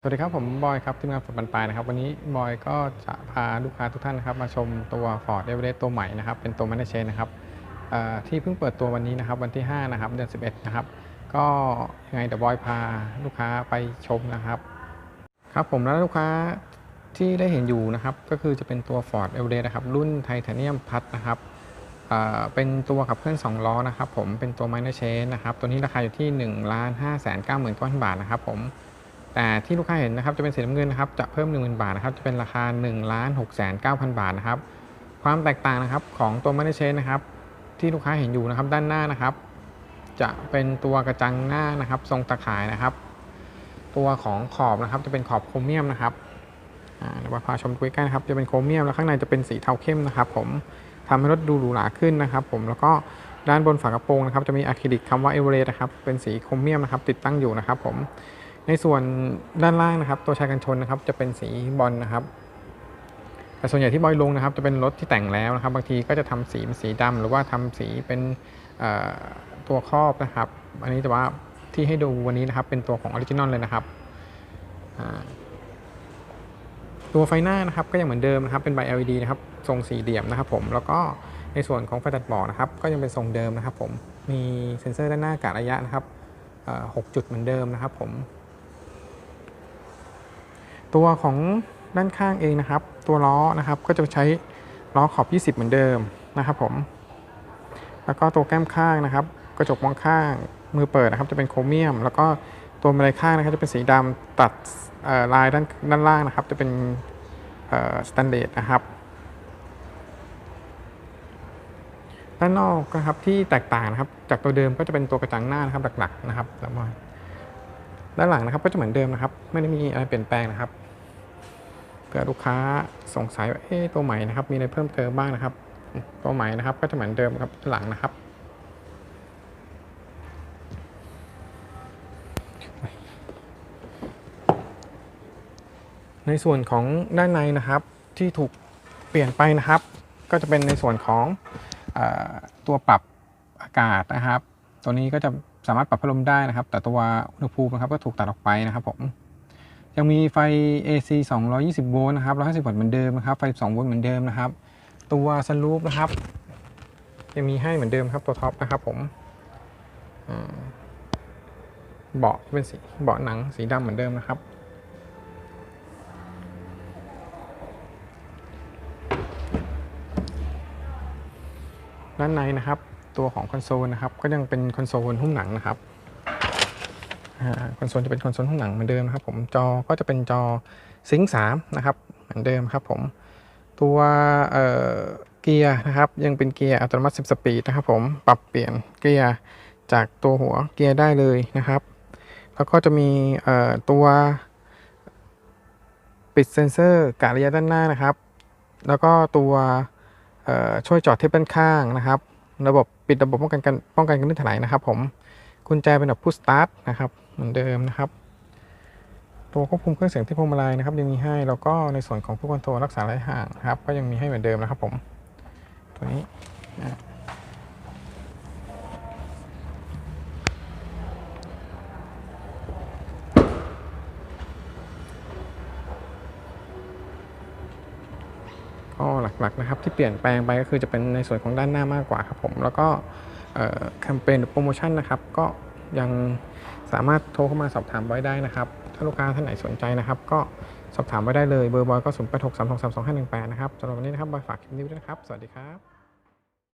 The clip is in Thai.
สวัสดีครับ ผมบอยครับทีมงานฝันปันปลายนะครับ วันนี้บอยก็จะพาลูกค้าทุกท่านนะครับมาชมตัว Ford Everest ตัวใหม่นะครับ เป็นตัว Manage นะครับที่เพิ่งเปิดตัววันนี้นะครับ วันที่ 5 นะครับ เดือน 11 นะครับ ก็ยังไงเดี๋ยวบอยพาลูกค้าไปชมนะครับ ครับผมแล้วลูกค้าที่ได้เห็นอยู่นะครับ ก็คือจะเป็นตัว Ford Everest นะครับ รุ่นไทเทเนียมพัดนะครับเป็นตัวขับเคลื่อน2ล้อนะครับผมเป็นตัว Minor Chain นะครับตัวนี้ราคาอยู่ที่ 1 5 9 9 0 0 0 0 บาทนะครับผม แต่ที่ลูกค้าเห็นนะครับจะเป็นสีน้ำเงินนะครับจะเพิ่ม 10,000 บาทนะครับจะเป็นราคา1 6 9 0 0 0 บาทนะครับความแตกต่างนะครับของตัวมันเชนนะครับที่ลูกค้าเห็นอยู่นะครับด้านหน้านะครับ จะเป็นตัวกระจังหน้านะครับ ทรงตะข่ายนะครับ ตัวของขอบนะครับจะเป็นขอบโครเมียมนะครับเดี๋ยวมาพาชมดูใกล้ๆนะครับจะเป็นโครเมียมแล้วข้างในจะเป็นสีเทาเข้มนะครับ ผมทำให้รถดูหรูหราขึ้นนะครับ ผมแล้วก็ด้านบนฝากระโปรงนะครับจะมีอะคริลิกคำว่าเอเวอเรสต์นะครับเป็นสีโครเมียมนะครับติดตั้งอยู่นะครับ ผม ในส่วนด้านล่างนะครับ ตัวชายกันชนนะครับจะเป็นสีบอลนะครับ แต่ส่วนใหญ่ที่บอยลงนะครับ จะเป็นรถที่แต่งแล้วนะครับ บางทีก็จะทำสีเป็นสีดำหรือว่าทำสีเป็นตัวครอบนะครับ อันนี้แต่ว่าที่ให้ดูวันนี้นะครับ เป็นตัวของออริจินอลเลยนะครับตัวไฟหน้านะครับก็ยังเหมือนเดิมนะครับเป็นใบ LED นะครับทรงสี่เหลี่ยมนะครับ ผมแล้วก็ในส่วนของไฟตัดหมอกนะครับก็ยังเป็นทรงเดิมนะครับ ผมมีเซ็นเซอร์ด้านหน้ากะระยะนะครับหกจุดเหมือนเดิมนะครับ ผม ตัวของด้านข้างเองนะครับ ตัวล้อนะครับก็จะใช้ล้อขอบ 20 เหมือนเดิมนะครับผม แล้วก็ตัวแก้มข้างนะครับ กระจกมองข้างมือเปิดนะครับจะเป็นโครเมียม แล้วก็ตัวบันไดข้างนะครับจะเป็นสีดำตัดลายด้านด้านล่างนะครับ จะเป็นสแตนเดร์ดนะครับ ด้านนอกนะครับที่แตกต่างนะครับ จากตัวเดิมก็จะเป็นตัวกระจังหน้านะครับหลักๆนะครับแล้วมา ด้านหลังนะครับก็จะเหมือนเดิมนะครับ ไม่ได้มีอะไรเปลี่ยนแปลงนะครับเผื่อลูกค้าสงสัยว่าเอ๊ตัวใหม่นะครับ มีอะไรเพิ่มเติมบ้างนะครับ ตัวใหม่นะครับก็จะเหมือนเดิมครับด้านหลังนะครับในส่วนของด้านในนะครับที่ถูกเปลี่ยนไปนะครับ ก็จะเป็นในส่วนของอตัวปรับอากาศนะครับ ตัวนี้ก็จะ สามารถปรับพัดลมได้นะครับ แต่ตัวอุณหภูมินะครับก็ถูกตัดออกไปนะครับผมยังมีไฟ AC 220 โวลต์นะครับ150 วัตต์เหมือนเดิมนะครับไฟ 12 โวลต์เหมือนเดิมนะครับ ตัวซันรูฟนะครับยังมีให้เหมือนเดิมครับตัวท็อปนะครับผมเบาะเป็นสีเบาะหนังสีดำเหมือนเดิมนะครับ ด้านในนะครับ ตัวของคอนโซลนะครับ ก็ยังเป็นคอนโซลหุ้มหนังนะครับคอนโซลจะเป็นคอนโซลข้างหลังเหมือนเดิมนะครับ ผมจอก็จะเป็นจอซิงค์สามนะครับเหมือนเดิมครับผมตัวเกียร์นะครับยังเป็นเกียร์อัตโนมัติ10สปีดนะครับผมปรับเปลี่ยนเกียร์จากตัวหัวเกียร์ได้เลยนะครับ แล้วก็จะมีตัวปิดเซ็นเซอร์กะระยะด้านหน้านะครับ แล้วก็ตัวช่วยจอดเทียบด้านข้างนะครับ ระบบปิดระบบป้องกันการป้องกันการลื่นถลายนะครับ ผมกุญแจเป็นแบบพุชสตาร์ทนะครับเหมือนเดิมนะครับตัวควบคุมเครื่องเสียงที่พวงมาลัยนะครับยังมีให้แล้วก็ในส่วนของผู้คอนโทรลรักษาระยะห่างครับก็ยังมีให้เหมือนเดิมนะครับผมตัวนี้ นะก็หลักๆนะครับที่เปลี่ยนแปลงไปก็คือจะเป็นในส่วนของด้านหน้ามากกว่าครับผมแล้วก็แคมเปญโปรโมชั่นนะครับก็ยังสามารถโทรเข้ามาสอบถามไว้ได้นะครับ ถ้าลูกค้าท่านไหนสนใจนะครับ ก็สอบถามไว้ได้เลยเบอร์บอยก็0 8 6 3 2 3 2 5 1 8นะครับสำหรับวันนี้นะครับบอยฝากคลิปนี้ด้วยนะครับ สวัสดีครับ